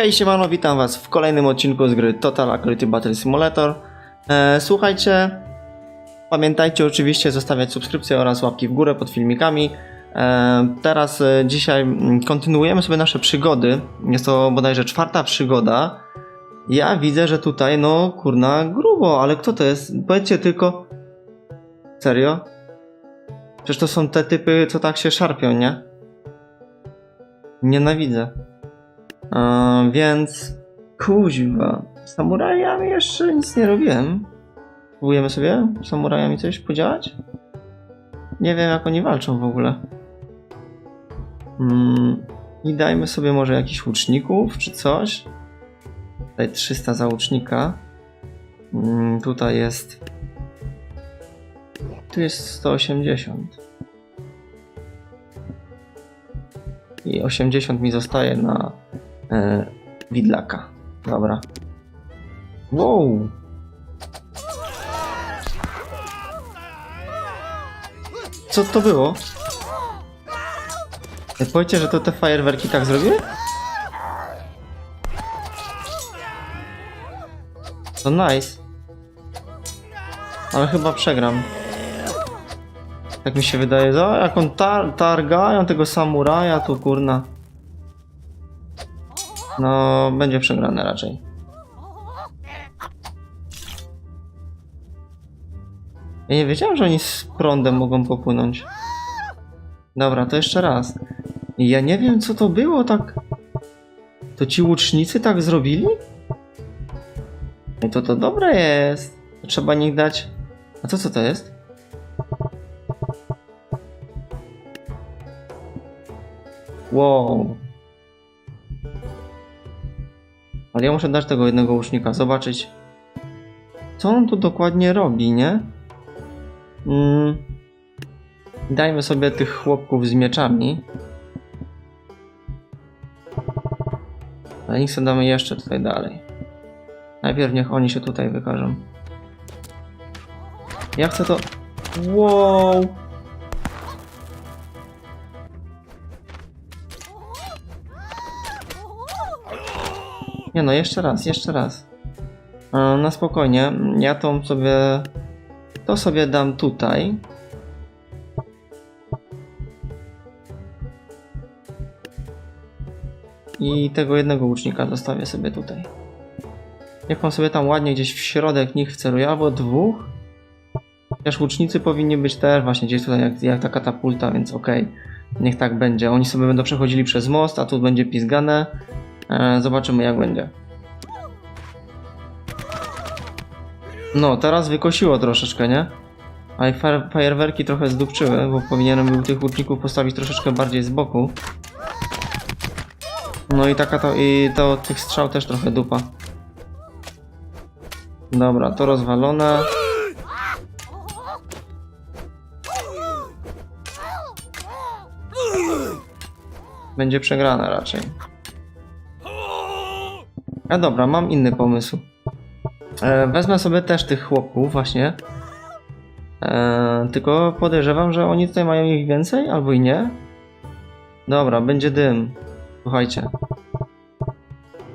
Hej siemano, witam was w kolejnym odcinku z gry Total Accuracy Battle Simulator. E, słuchajcie, pamiętajcie oczywiście zostawiać subskrypcje oraz łapki w górę pod filmikami. E, teraz e, dzisiaj mm, kontynuujemy sobie nasze przygody. Jest to bodajże czwarta przygoda. Ja widzę, że tutaj, no kurna, grubo, ale kto to jest? Powiedzcie tylko... Serio? Przecież to są te typy, co tak się szarpią, nie? Nienawidzę. Więc kuźwa, samurajami jeszcze nic nie robiłem. Próbujemy sobie samurajami coś podziałać? Nie wiem jak oni walczą w ogóle. Mm, I dajmy sobie może jakichś łuczników czy coś. Tutaj 300 za łucznika. Mm, tutaj jest... Tu jest 180. I 80 mi zostaje na e, widlaka. Dobra. Wow! Co to było? E, Powiedzcie, że to te fajerwerki tak zrobiły? To nice. Ale chyba przegram. Tak mi się wydaje. Jak on tar targają tego samuraja, tu kurna. No, będzie przegrane raczej. Ja nie wiedziałem, że oni z prądem mogą popłynąć. Dobra, to jeszcze raz. Ja nie wiem, co to było tak... To ci łucznicy tak zrobili? I to to dobre jest. Trzeba nich dać... A to co to jest? Wow. Ale ja muszę dać tego jednego łucznika, zobaczyć co on tu dokładnie robi, nie? Mm. Dajmy sobie tych chłopków z mieczami. A niech sobie damy jeszcze tutaj dalej. Najpierw niech oni się tutaj wykażą. Ja chcę to... Wow! Nie no, jeszcze raz, jeszcze raz. E, Na spokojnie. Ja tą sobie. To sobie dam tutaj. I tego jednego łucznika zostawię sobie tutaj. Niech on sobie tam ładnie gdzieś w środek nich wceluje, albo dwóch. Chociaż łucznicy powinni być też właśnie gdzieś tutaj jak, jak ta katapulta, więc okej. Niech tak będzie. Oni sobie będą przechodzili przez most, a tu będzie pizgane. E, zobaczymy jak będzie. No, teraz wykosiło troszeczkę, nie? A i fa- fajerwerki trochę zdupczyły, bo powinienem był tych łuczników postawić troszeczkę bardziej z boku. No i taka to, i to tych strzał też trochę dupa. Dobra, to rozwalone. Będzie przegrana raczej. A dobra, mam inny pomysł. E, wezmę sobie też tych chłopków właśnie. E, tylko podejrzewam, że oni tutaj mają ich więcej, albo i nie. Dobra, będzie dym. Słuchajcie.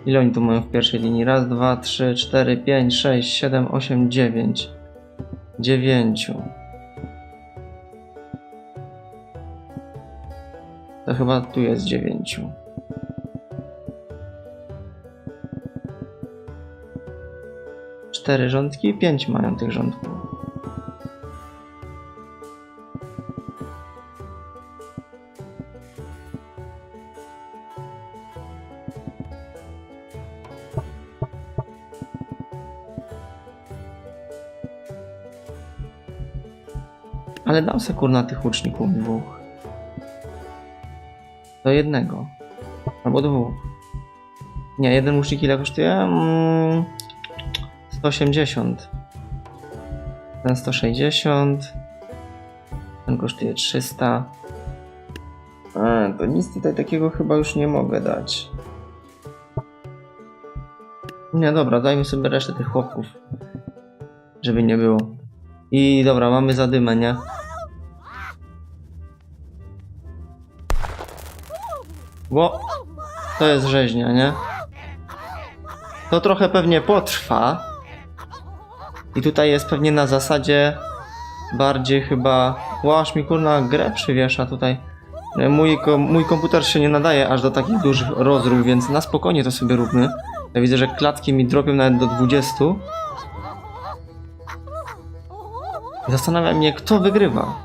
Ile oni tu mają w pierwszej linii? Raz, dwa, trzy, cztery, pięć, sześć, siedem, osiem, dziewięć. Dziewięciu. To chyba tu jest dziewięciu. Cztery rządki, pięć mają tych rządków. Ale dam se kurna tych łuczników dwóch. Do jednego. Albo dwóch. Nie, jeden łucznik ile kosztuje? Mm, 180. Ten 160. Ten kosztuje 300. A, to nic tutaj takiego chyba już nie mogę dać. Nie, dobra, dajmy sobie resztę tych chłopków. Żeby nie było. I dobra, mamy zadymę, nie? Bo to jest rzeźnia, nie? To trochę pewnie potrwa. I tutaj jest pewnie na zasadzie bardziej chyba... Łaż mi kurna grę przywiesza tutaj. E, Mój, mój komputer się nie nadaje aż do takich dużych rozrób, więc na spokojnie to sobie róbmy. Ja widzę, że klatki mi dropią nawet do 20. Zastanawia mnie, kto wygrywa.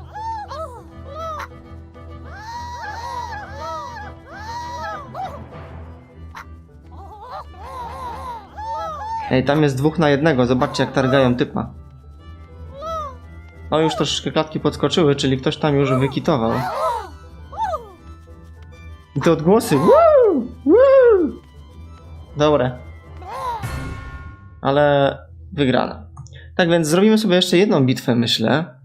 Ej, tam jest dwóch na jednego, zobaczcie jak targają typa. No już troszeczkę klatki podskoczyły, czyli ktoś tam już wykitował. I te odgłosy. Woo! Woo! Dobre. Ale wygrana. Tak więc zrobimy sobie jeszcze jedną bitwę, myślę.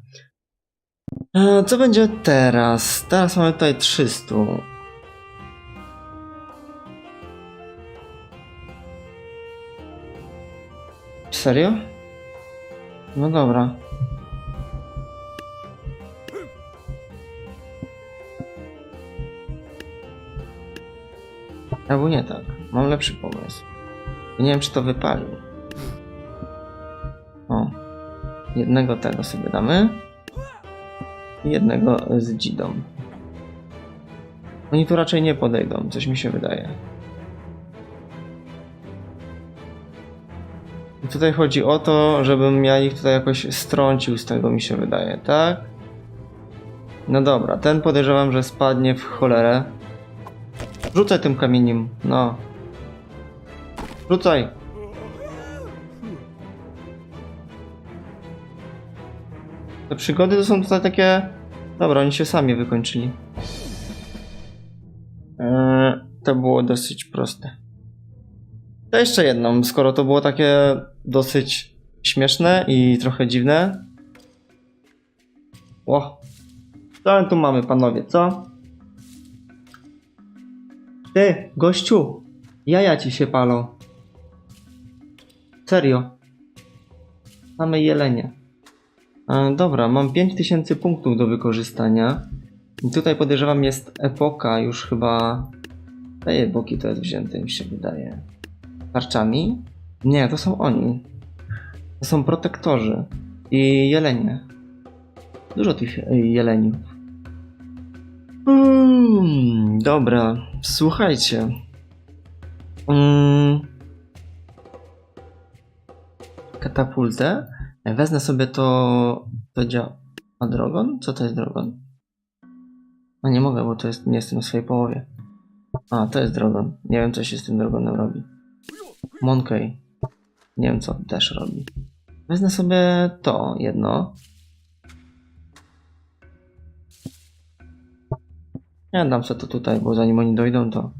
E, Co będzie teraz? Teraz mamy tutaj 300. Serio? No dobra. Albo nie tak. Mam lepszy pomysł. Nie wiem, czy to wypalił. O. Jednego tego sobie damy. I jednego z dzidą. Oni tu raczej nie podejdą, coś mi się wydaje. I tutaj chodzi o to, żebym ja ich tutaj jakoś strącił z tego, mi się wydaje, tak? No dobra, ten podejrzewam, że spadnie w cholerę. Rzucaj tym kamieniem, no. Rzucaj. Te przygody to są tutaj takie... Dobra, oni się sami wykończyli. Eee, to było dosyć proste. To jeszcze jedną, skoro to było takie dosyć śmieszne i trochę dziwne. O, co tu mamy, panowie, co? Ty, gościu, jaja ci się palą. Serio. Same jelenie. E, dobra, mam 5000 punktów do wykorzystania. I tutaj podejrzewam jest epoka, już chyba... Tej epoki to jest wzięte, mi się wydaje. Tarczami? Nie, to są oni. To są protektorzy. I jelenie. Dużo tych jeleniów. Mm, dobra, słuchajcie. Mm. Katapultę. Wezmę sobie to. To działa. A drogon? Co to jest drogon? A nie mogę, bo to jest. Nie jestem w swojej połowie. A, to jest drogon. Nie wiem, co się z tym drogonem robi. Monkey. Nie wiem, co też robi. Wezmę sobie to jedno. Ja dam sobie to tutaj, bo zanim oni dojdą, to.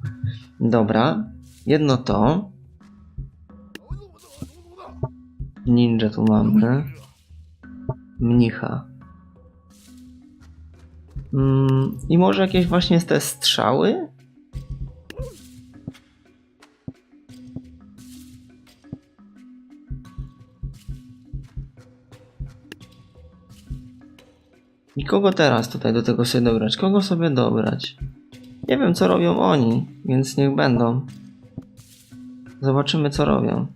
Dobra. Jedno to. Ninja tu mamy. Mnicha. Mm, I może jakieś właśnie te strzały? Kogo teraz tutaj do tego sobie dobrać? Kogo sobie dobrać? Nie wiem, co robią oni, więc niech będą. Zobaczymy, co robią.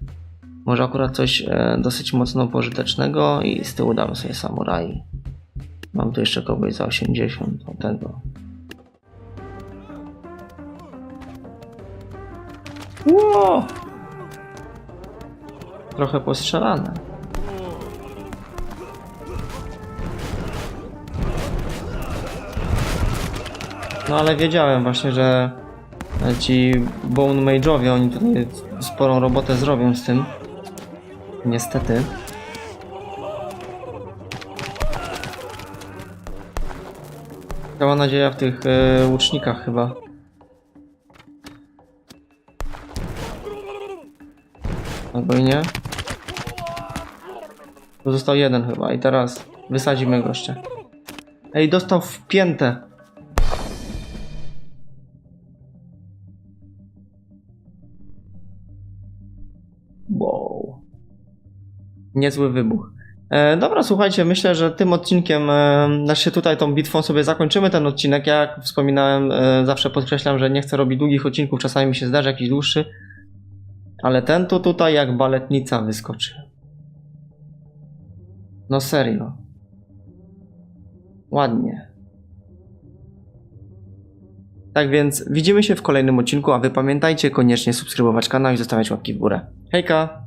Może akurat coś e, dosyć mocno pożytecznego i z tyłu damy sobie samurai. Mam tu jeszcze kogoś za 80 o tego. Ło! Trochę postrzelane. No ale wiedziałem właśnie, że ci Bone Mage'owie, oni tutaj sporą robotę zrobią z tym. Niestety. Cała nadzieja w tych e, łucznikach chyba. Albo i nie. Tu został jeden chyba i teraz wysadzimy gościa. Ej, dostał w piętę. Wow. Niezły wybuch. E, dobra, słuchajcie, myślę, że tym odcinkiem, e, znaczy tutaj tą bitwą sobie zakończymy ten odcinek. Ja, jak wspominałem, e, zawsze podkreślam, że nie chcę robić długich odcinków, czasami mi się zdarzy jakiś dłuższy. Ale ten tu tutaj jak baletnica wyskoczy. No serio. Ładnie. Tak więc widzimy się w kolejnym odcinku, a wy pamiętajcie koniecznie subskrybować kanał i zostawiać łapki w górę. Hejka!